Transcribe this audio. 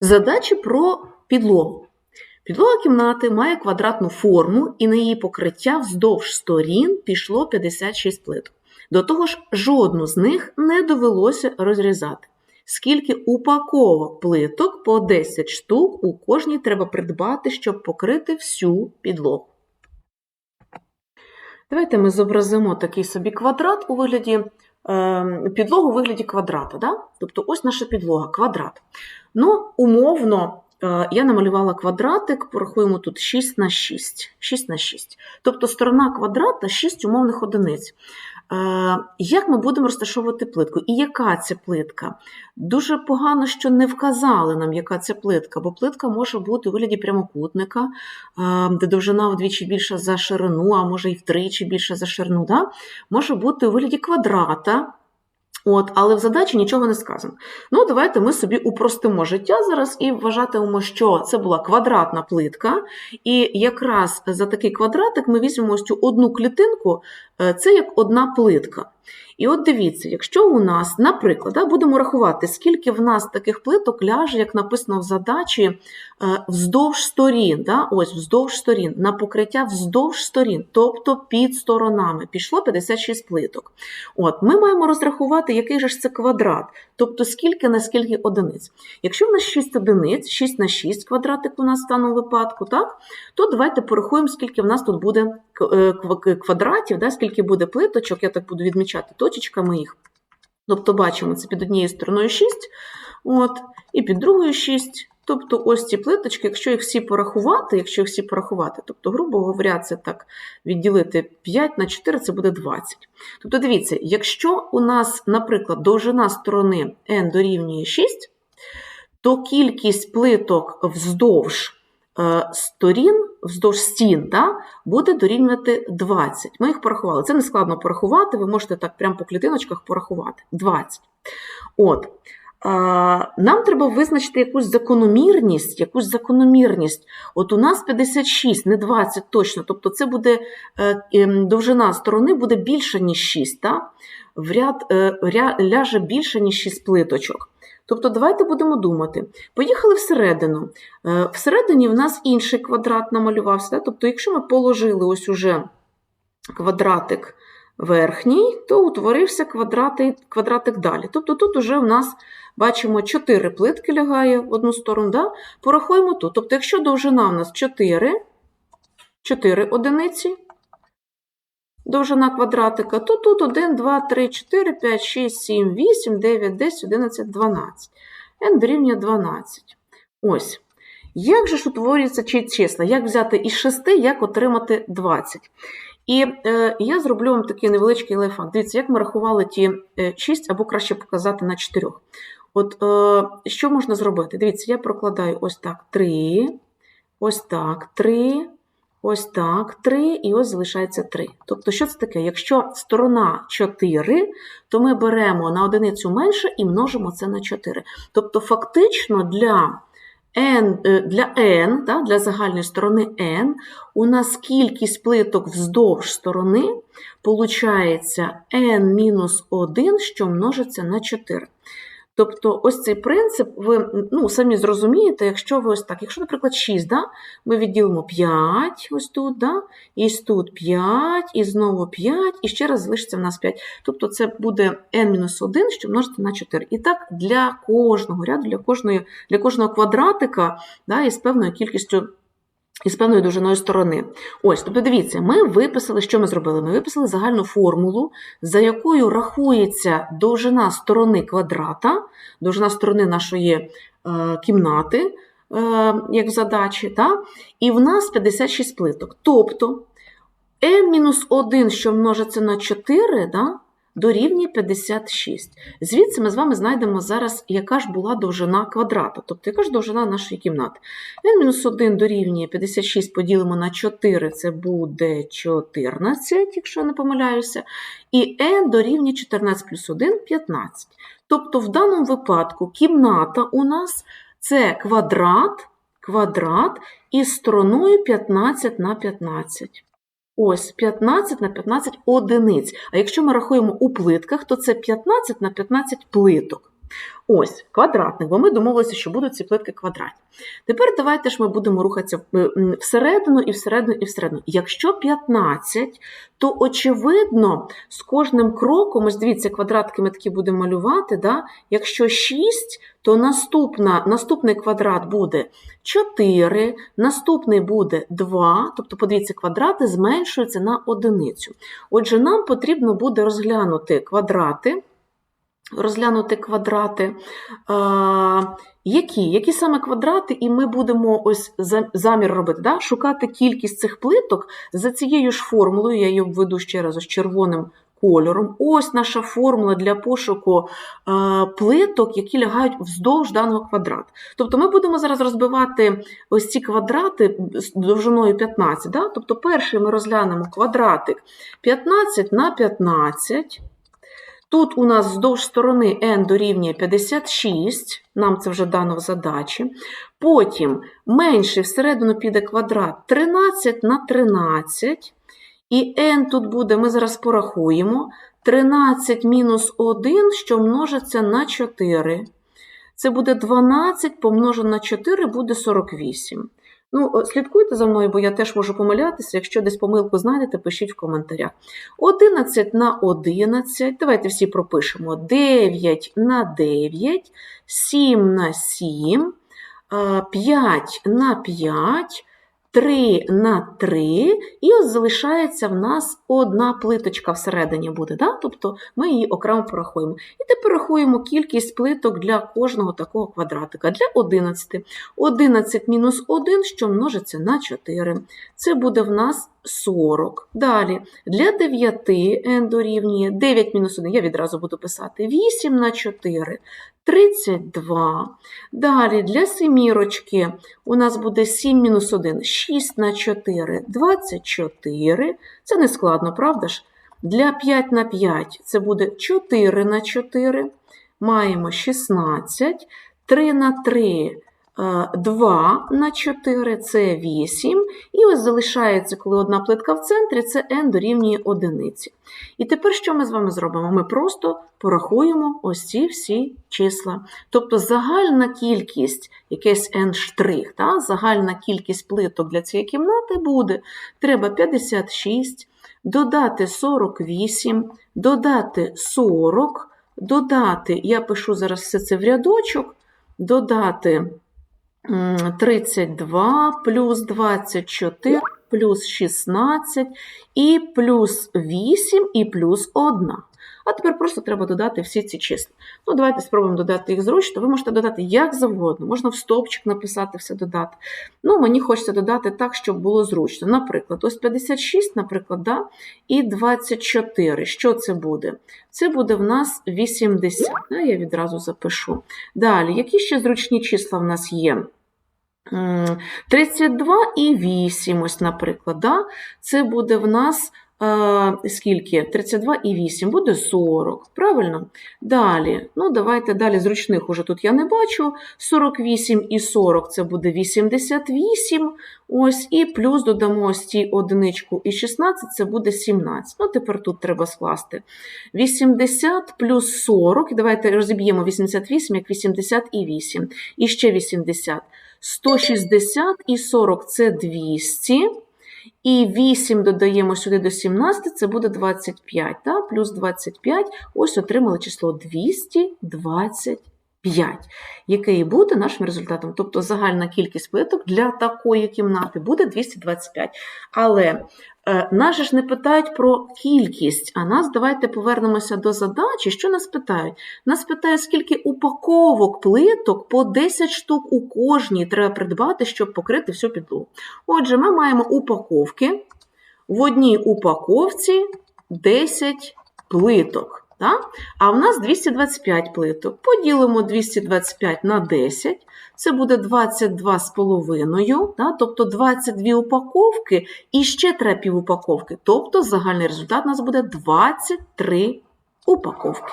Задачі про підлогу. Підлога кімнати має квадратну форму, і на її покриття вздовж сторін пішло 56 плиток. До того ж, жодну з них не довелося розрізати. Скільки упаковок плиток по 10 штук у кожній треба придбати, щоб покрити всю підлогу. Давайте ми зобразимо такий собі квадрат у вигляді е, підлогу у вигляді квадрата. Да? Тобто ось наша підлога, квадрат. Ну, умовно, я намалювала квадратик, порахуємо тут 6 на 6. 6 на 6. Тобто сторона квадрата 6 умовних одиниць. Як ми будемо розташовувати плитку? І яка це плитка? Дуже погано, що не вказали нам, яка це плитка, бо плитка може бути у вигляді прямокутника, де довжина вдвічі більша за ширину, а може і втричі більша за ширину. Да? Може бути у вигляді квадрата. От, але в задачі нічого не сказано. Ну, давайте ми собі упростимо життя зараз і вважатимемо, що це була квадратна плитка. І якраз за такий квадратик ми візьмемо ось цю одну клітинку, це як одна плитка. І от дивіться, якщо у нас, наприклад, будемо рахувати, скільки в нас таких плиток ляже, як написано в задачі, е, вздовж сторін, да, ось вздовж сторін, на покриття вздовж сторін, тобто під сторонами, пішло 56 плиток. От, Ми маємо розрахувати, який же ж це квадрат, тобто скільки на скільки одиниць. Якщо в нас 6 одиниць, 6 на 6 квадратик у нас в даному випадку, так, то давайте порахуємо, скільки в нас тут буде е, квадратів, да, скільки буде плиточок, я так буду відмічати точечками їх. Тобто бачимо, це під однією стороною 6, от, і під другою 6. Тобто ось ці плиточки, якщо їх всі порахувати, якщо їх всі порахувати, тобто, грубо говоря, це так відділити 5 на 4, це буде 20. Тобто, дивіться, якщо у нас, наприклад, довжина сторони n дорівнює 6, то кількість плиток вздовж е, сторін, вздовж стін, да, буде дорівнювати 20. Ми їх порахували. Це не складно порахувати, ви можете так прямо по клітиночках порахувати. 20. От. Нам треба визначити якусь закономірність, якусь закономірність. От у нас 56, не 20 точно. Тобто це буде е, ем, довжина сторони буде більша, ніж 6. Та? В ряд е, ляже більше, ніж 6 плиточок. Тобто, давайте будемо думати. Поїхали всередину. Е, Всередині в нас інший квадрат намалювався. Да? Тобто, якщо ми положили ось уже квадратик верхній, то утворився квадратик, квадратик далі. Тобто тут уже в нас бачимо 4 плитки лягає в одну сторону. Да? Порахуємо тут. Тобто, якщо довжина в нас 4, 4 одиниці, довжина квадратика, то тут 1, 2, 3, 4, 5, 6, 7, 8, 9, 10, 11, 12. n дорівнює 12. Ось. Як же ж утворюються ці числа? Як взяти із 6, як отримати 20? І е, я зроблю вам такий невеличкий лайфхак. Дивіться, як ми рахували ті е, 6, або краще показати на 4. От е, що можна зробити? Дивіться, я прокладаю ось так 3, ось так 3, ось так 3, і ось залишається 3. Тобто, що це таке? Якщо сторона 4, то ми беремо на одиницю менше і множимо це на 4. Тобто, фактично для n, е, для n, да, для загальної сторони n, у нас кількість плиток вздовж сторони получається n-1, що множиться на 4. Тобто, ось цей принцип, ви ну, самі зрозумієте, якщо ви ось так, якщо, наприклад, 6, да, ми відділимо 5, ось тут, да, і тут 5, і знову 5, і ще раз залишиться в нас 5. Тобто це буде n-1, що множиться на 4. І так для кожного ряду, для, кожної, для кожного квадратика да, із певною кількістю із певною довжиною сторони. Ось, тобто дивіться, ми виписали, що ми зробили? Ми виписали загальну формулу, за якою рахується довжина сторони квадрата, довжина сторони нашої е, кімнати, е, як задачі, та? і в нас 56 плиток. Тобто n-1, що множиться на 4, да? Дорівнює 56. Звідси ми з вами знайдемо зараз, яка ж була довжина квадрата, тобто яка ж довжина нашої кімнати. n-1 дорівнює 56 поділимо на 4, це буде 14, якщо я не помиляюся. І n дорівнює 14 плюс 1 15. Тобто, в даному випадку кімната у нас це квадрат, квадрат із стороною 15 на 15. Ось 15 на 15 одиниць. А якщо ми рахуємо у плитках, то це 15 на 15 плиток. Ось квадратник, бо ми домовилися, що будуть ці плитки квадратні. Тепер давайте ж ми будемо рухатися е, всередину і всередину і всередину. Якщо 15, то очевидно, з кожним кроком, ось дивіться, квадратки ми такі будемо малювати. Да? Якщо 6, то наступна, наступний квадрат буде 4, наступний буде 2, тобто, подивіться, квадрати зменшуються на одиницю. Отже, нам потрібно буде розглянути квадрати, розглянути квадрати. Які? Які саме квадрати, і ми будемо ось замір робити, да? шукати кількість цих плиток за цією ж формулою, я її введу ще раз ось червоним кольором. Ось наша формула для пошуку плиток, які лягають вздовж даного квадрата. Тобто ми будемо зараз розбивати ось ці квадрати з довжиною 15. Да? Тобто перший ми розглянемо квадратик 15 на 15. Тут у нас вздовж сторони n дорівнює 56, нам це вже дано в задачі. Потім менший всередину піде квадрат 13 на 13. І n тут буде, ми зараз порахуємо, 13 мінус 1, що множиться на 4. Це буде 12 помножено на 4 буде 48. Ну, слідкуйте за мною, бо я теж можу помилятися. Якщо десь помилку знайдете, пишіть в коментарях. 11 на 11. Давайте всі пропишемо. 9 на 9, 7 на 7, 5 на 5, 3 на 3, і ось залишається в нас одна плиточка всередині буде. Да? Тобто ми її окремо порахуємо. І тепер рахуємо кількість плиток для кожного такого квадратика. Для 11. 11 мінус 1, що множиться на 4. Це буде в нас 40. Далі, для 9 n дорівнює 9 мінус 1, я відразу буду писати 8 на 4, 32. Далі, для семірочки у нас буде 7 мінус 1, 6 на 4, 24. Це не складно, правда ж? Для 5 на 5 це буде 4 на 4. Маємо 16, 3 на 3 2 на 4 це 8. І ось залишається, коли одна плитка в центрі, це n дорівнює одиниці. І тепер що ми з вами зробимо? Ми просто порахуємо ось ці всі числа. Тобто загальна кількість, якийсь n штрих, та, загальна кількість плиток для цієї кімнати буде. Треба 56, додати 48, додати 40, додати, я пишу зараз все це в рядочок, додати. М, 32 плюс 24 плюс 16 і плюс 8 і плюс 1. А тепер просто треба додати всі ці числа. Ну, давайте спробуємо додати їх зручно. Ви можете додати як завгодно. Можна в стовпчик написати все додати. Ну, мені хочеться додати так, щоб було зручно. Наприклад, ось 56, наприклад, да? і 24. Що це буде? Це буде в нас 80. Да? Я відразу запишу. Далі, які ще зручні числа в нас є? М, 32 і 8, ось, наприклад, да? це буде в нас е, скільки? 32 і 8, буде 40, правильно? Далі, ну давайте далі зручних уже тут я не бачу. 48 і 40 це буде 88, ось, і плюс додамо ось ці одиничку і 16, це буде 17. Ну, тепер тут треба скласти. 80 плюс 40, давайте розіб'ємо 88 як 88, і ще 80. 160 і 40 це 200. І 8 додаємо сюди до 17, це буде 25. Та? Плюс 25, ось отримали число 225, яке і буде нашим результатом. Тобто загальна кількість плиток для такої кімнати буде 225. Але нас же ж не питають про кількість, а нас давайте повернемося до задачі. Що нас питають? Нас питають, скільки упаковок плиток по 10 штук у кожній треба придбати, щоб покрити всю підлогу. Отже, ми маємо упаковки. В одній упаковці 10 плиток. Так? А в нас 225 плиток. Поділимо 225 на 10, це буде 22,5, да? тобто 22 упаковки і ще треба пів упаковки. Тобто загальний результат у нас буде 23 упаковки.